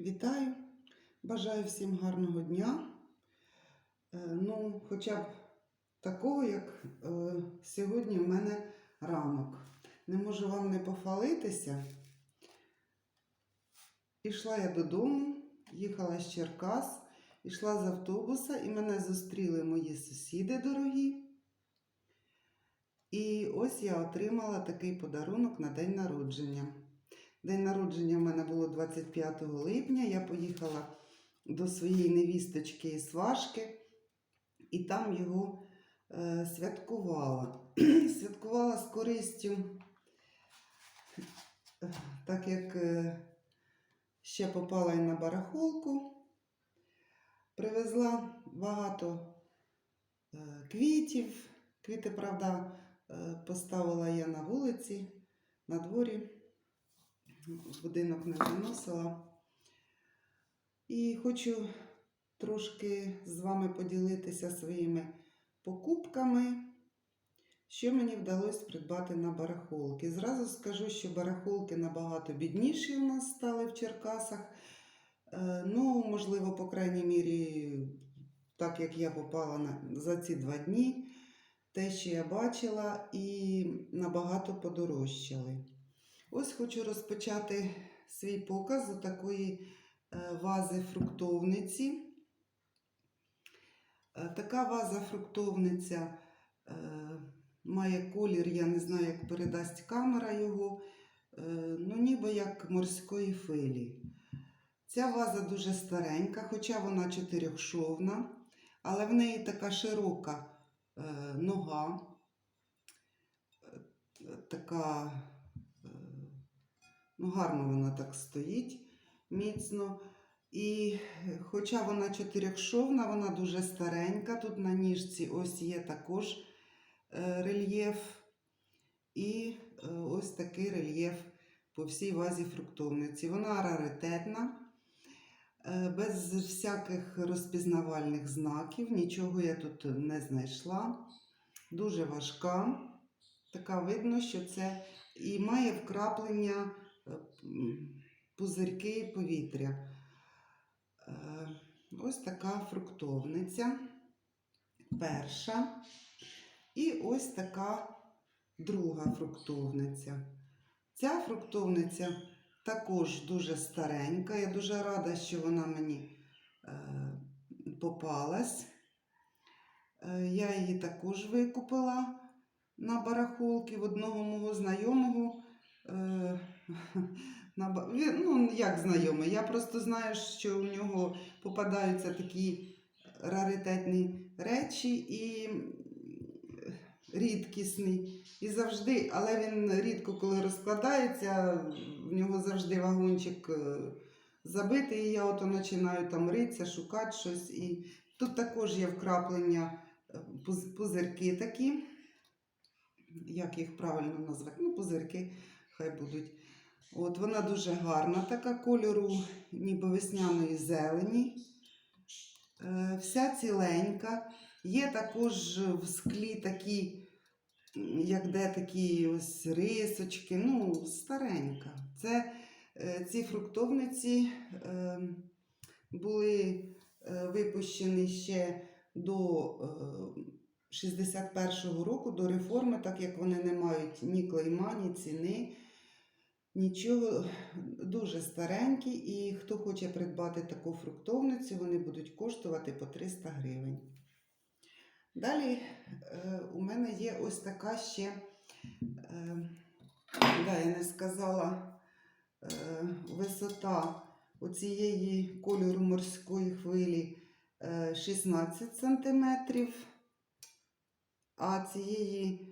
Вітаю! Бажаю всім гарного дня. Е, Ну, хоча б такого, як е, сьогодні в мене ранок. Не можу вам не похвалитися. Ішла я додому, їхала з Черкас, ішла з автобуса, і мене зустріли мої сусіди дорогі. І ось я отримала такий подарунок на день народження. День народження в мене було 25 липня. Я поїхала до своєї невісточки із Сважки і там його е, святкувала. святкувала з користю, так як е, ще попала і на барахолку, привезла багато е, квітів. Квіти, правда, е, поставила я на вулиці, на дворі в будинок не виносила. І хочу трошки з вами поділитися своїми покупками, що мені вдалося придбати на барахолки. Зразу скажу, що барахолки набагато бідніші у нас стали в Черкасах. Е, Ну, можливо, по крайній мірі, так як я попала на, за ці два дні, те, що я бачила, і набагато подорожчали. Ось хочу розпочати свій показ з такої е, вази фруктовниці. Е, Така ваза фруктовниця е, має колір, я не знаю, як передасть камера його, ну ніби як морської филі. Ця ваза дуже старенька, хоча вона чотирьохшовна, але в неї така широка нога, така Ну, гарно вона так стоїть міцно. І е, хоча вона чотирьохшовна, вона дуже старенька. Тут на ніжці ось є також е, рельєф. І е, ось такий рельєф по всій вазі фруктовниці. Вона раритетна, без всяких розпізнавальних знаків. Нічого я тут не знайшла. Дуже важка. Така видно, що це і має вкраплення м, повітря. Е, Ось така фруктовниця. Перша. І ось така друга фруктовниця. Ця фруктовниця також дуже старенька. Я дуже рада, що вона мені е, попалась. Е, Я її також викупила на барахолки в одного мого знайомого. Ну, як знайомий, я просто знаю, що у нього попадаються такі раритетні речі і рідкісні. І завжди, але він рідко коли розкладається, в нього завжди вагончик е, забитий, і я ото починаю там ритися, шукати щось. І тут також є вкраплення е, пузирки такі як їх правильно назвати? Ну, пузирки хай будуть. От вона дуже гарна, така кольору, ніби весняної зелені. Е, вся ціленька. Є також в склі такі, як де такі ось рисочки, ну, старенька. Це е, ці фруктовниці е, були е, випущені ще до е, 61-го року до реформи, так як вони не мають ні клейма, ні ціни, нічого дуже старенькі. І хто хоче придбати таку фруктовницю, вони будуть коштувати по 300 гривень. Далі е, у мене є ось така ще, е, да, я не сказала, е, висота оцієї кольору морської хвилі е, 16 сантиметрів а цієї е,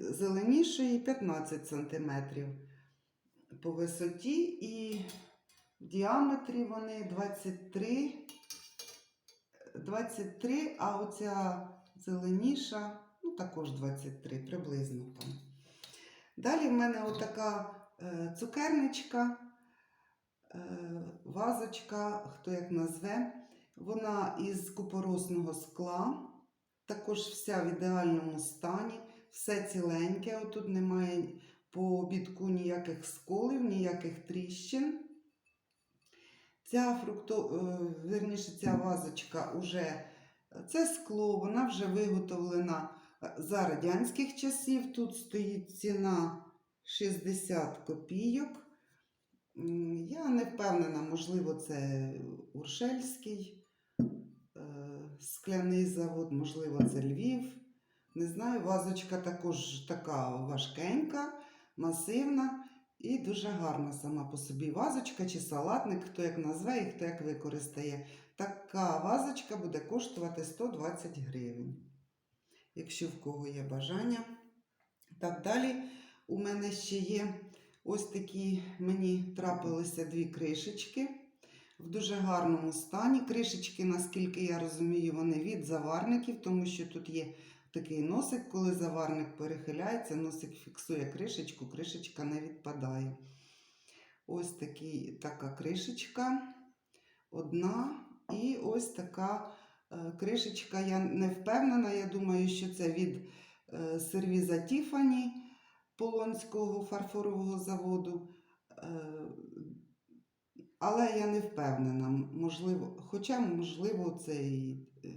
зеленішої 15 см по висоті і в діаметрі вони 23, 23 а оця зеленіша, ну також 23, приблизно там. Далі в мене отака е, цукерничка, е, вазочка, хто як назве, вона із купоросного скла. Також вся в ідеальному стані, все ціленьке. Отут немає по бітку ніяких сколів, ніяких тріщин. Ця фрукто, е, верніше, ця вазочка уже це скло, вона вже виготовлена е, за радянських часів. Тут стоїть ціна 60 копійок. Я не впевнена, можливо, це Уршельський скляний завод, можливо, це Львів. Не знаю, вазочка також така важкенька, масивна і дуже гарна сама по собі вазочка чи салатник, хто як назве і хто як використає. Така вазочка буде коштувати 120 гривень, якщо в кого є бажання. Так далі у мене ще є ось такі, мені трапилися дві кришечки в дуже гарному стані. Кришечки, наскільки я розумію, вони від заварників, тому що тут є такий носик, коли заварник перехиляється, носик фіксує кришечку, кришечка не відпадає. Ось такий, така кришечка. Одна. І ось така е, кришечка. Я не впевнена. Я думаю, що це від е, сервіза Тіфані Полонського фарфорового заводу. Але я не впевнена. Можливо, хоча, можливо, це і е,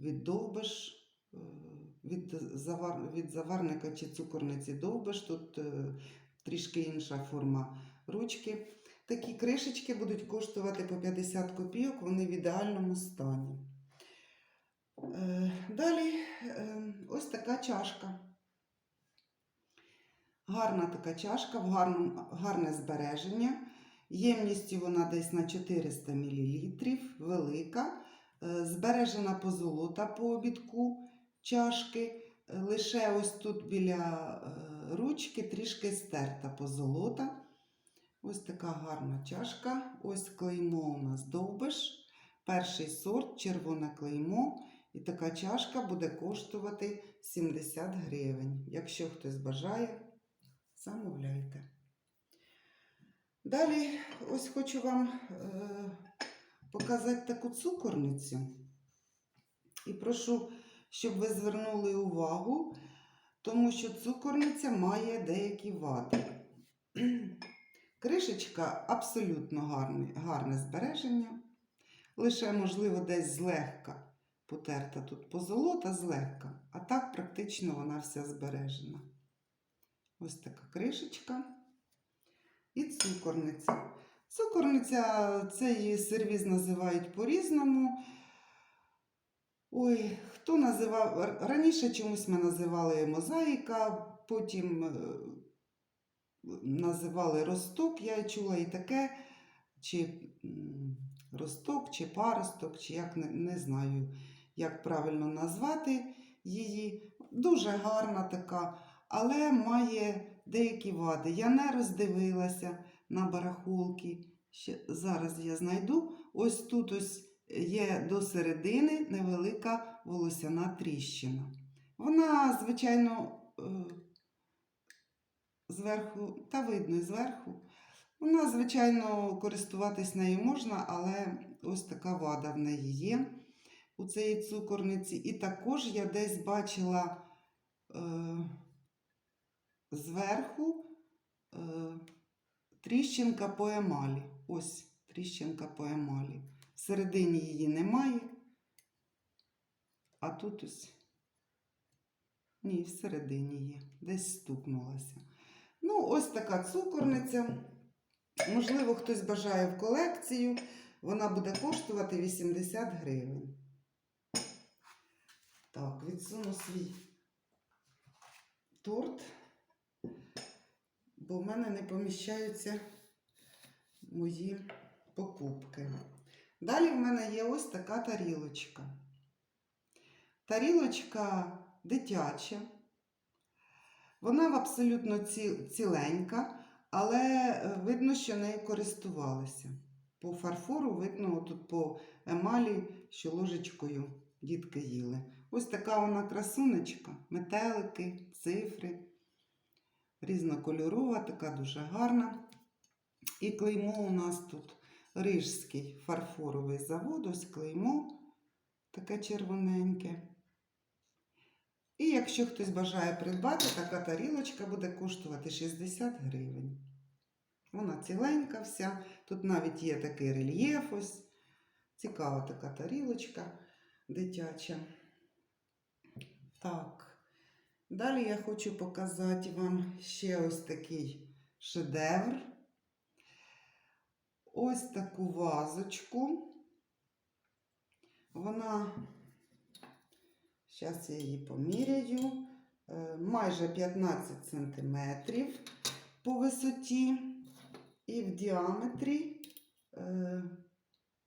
від Довбиш, е, від, завар, від заварника чи цукорниці Довбиш. Тут е, трішки інша форма ручки. Такі кришечки будуть коштувати по 50 копійок, вони в ідеальному стані. Далі ось така чашка. Гарна така чашка, гарне збереження. Ємністю вона десь на 400 мл, велика. Е, Збережена позолота по обідку чашки. Е, Лише ось тут біля е, ручки трішки стерта позолота. Ось така гарна чашка. Ось клеймо у нас довбиш. Перший сорт, червоне клеймо. І така чашка буде коштувати 70 гривень. Якщо хтось бажає, замовляйте. Далі ось хочу вам е, показати таку цукорницю. І прошу, щоб ви звернули увагу, тому що цукорниця має деякі вади. Кришечка абсолютно гарне, гарне збереження. Лише, можливо, десь злегка потерта тут позолота злегка, а так практично вона вся збережена. Ось така кришечка. І цукорниця. Цукорниця, цей сервіз називають по-різному. Ой, хто називав? Раніше чомусь ми називали мозаїка, потім е, називали росток, я чула і таке, чи росток, чи паросток, чи як не знаю, як правильно назвати її. Дуже гарна така, але має деякі вади. Я не роздивилася на барахолки. Ще зараз я знайду. Ось тут ось є до середини невелика волосяна тріщина. Вона, звичайно, е, зверху, та видно зверху. Вона, звичайно, користуватись нею можна, але ось така вада в неї є у цієї цукорниці. І також я десь бачила е, зверху е, тріщинка по емалі. Ось тріщинка по емалі. Всередині її немає. А тут ось. Ні, всередині є. Десь стукнулася. Ну, ось така цукорниця. Можливо, хтось бажає в колекцію. Вона буде коштувати 80 гривень. Так, відсуну свій торт, бо в мене не поміщаються мої покупки. Далі в мене є ось така тарілочка. Тарілочка дитяча. Вона абсолютно ціленька, але е, видно, що нею користувалися. По фарфору видно тут по емалі, що ложечкою дітки їли. Ось така вона красунечка, метелики, цифри. Різнокольорова, така дуже гарна. І клеймо у нас тут Рижський фарфоровий завод, ось клеймо таке червоненьке. І якщо хтось бажає придбати, така тарілочка буде коштувати 60 гривень. Вона ціленька вся. Тут навіть є такий рельєф ось. Цікава така тарілочка дитяча. Так. Далі я хочу показати вам ще ось такий шедевр. Ось таку вазочку. Вона, зараз я її поміряю, е, майже 15 см по висоті і в діаметрі е,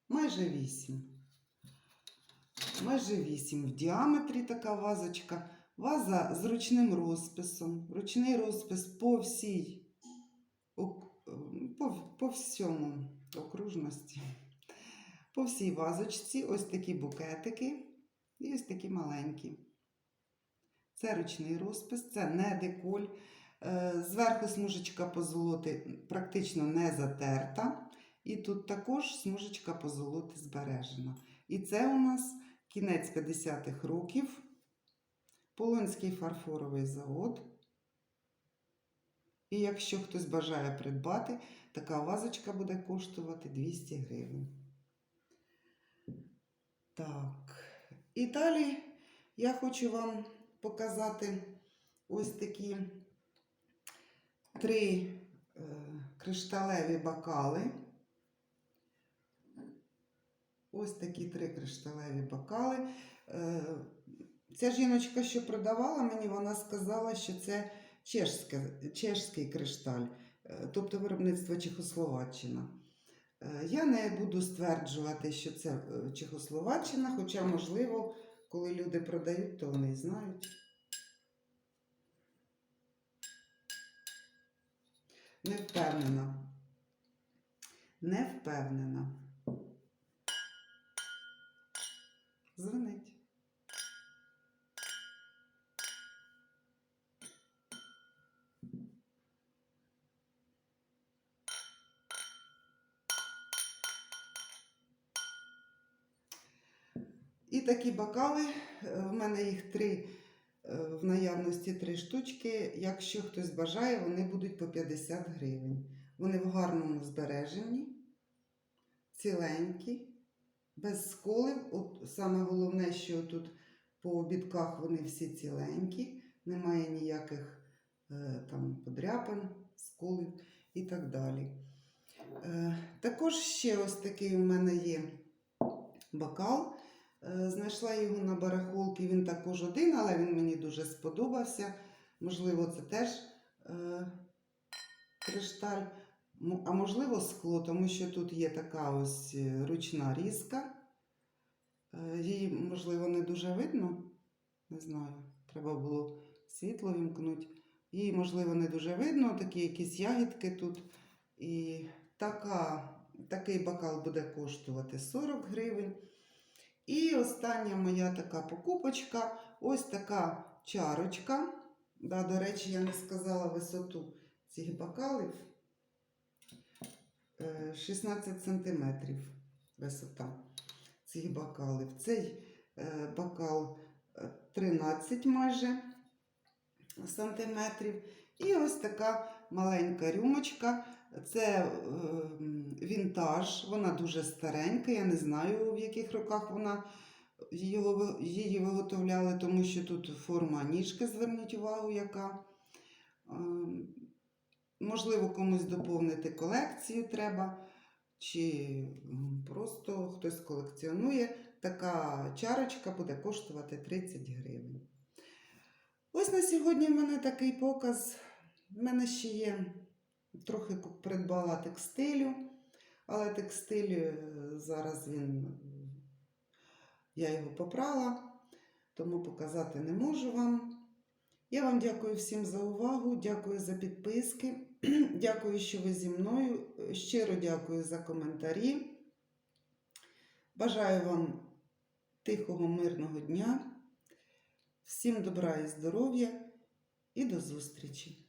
майже 8. Майже 8 в діаметрі така вазочка. Ваза з ручним розписом. Ручний розпис по всій по, по всьому окружності. По всій вазочці ось такі букетики і ось такі маленькі. Це ручний розпис, це не деколь. Е, Зверху смужечка позолоти практично не затерта. І тут також смужечка позолоти збережена. І це у нас кінець 50-х років. Полонський фарфоровий завод. І якщо хтось бажає придбати, така вазочка буде коштувати 200 гривень. Так. І далі я хочу вам показати ось такі три е, кришталеві бокали. Ось такі три кришталеві бокали. Ця жіночка, що продавала мені, вона сказала, що це чешська, чешський кришталь, е, тобто виробництво Чехословаччина. Е, Я не буду стверджувати, що це е, Чехословаччина, хоча, можливо, коли люди продають, то вони і знають. Не впевнена. Не впевнена. Дзвонить. Бокали, е, в мене їх три е, в наявності три штучки. Якщо хтось бажає, вони будуть по 50 гривень. Вони в гарному збереженні, ціленькі, без сколів. От саме головне, що тут по обідках вони всі ціленькі, немає ніяких е, там подряпин, сколів і так далі. Також ще ось такий у мене є бокал. Е, Знайшла його на барахолці, він також один, але він мені дуже сподобався. Можливо, це теж е, кришталь, а можливо, скло, тому що тут є така ось е, ручна різка. Е, Її, можливо, не дуже видно. Не знаю, треба було світло вімкнути. Її, можливо, не дуже видно, такі якісь ягідки тут. І така, такий бокал буде коштувати 40 гривень. І остання моя така покупочка ось така чарочка. Да, до речі, я не сказала висоту цих бокалів. Е, 16 см висота цих бокалів. Цей е, бокал е, 13 майже сантиметрів. І ось така маленька рюмочка. Це е, вінтаж, вона дуже старенька. Я не знаю, в яких роках вона її виготовляли, тому що тут форма ніжки, зверніть увагу, яка. Ем, Можливо, комусь доповнити колекцію треба, чи просто хтось колекціонує. Така чарочка буде коштувати 30 гривень. Ось на сьогодні в мене такий показ. В мене ще є трохи придбала текстилю, але текстиль е, зараз він, я його попрала, тому показати не можу вам. Я вам дякую всім за увагу, дякую за підписки, дякую, що ви зі мною. Щиро дякую за коментарі. Бажаю вам тихого, мирного дня. Всім добра і здоров'я і до зустрічі!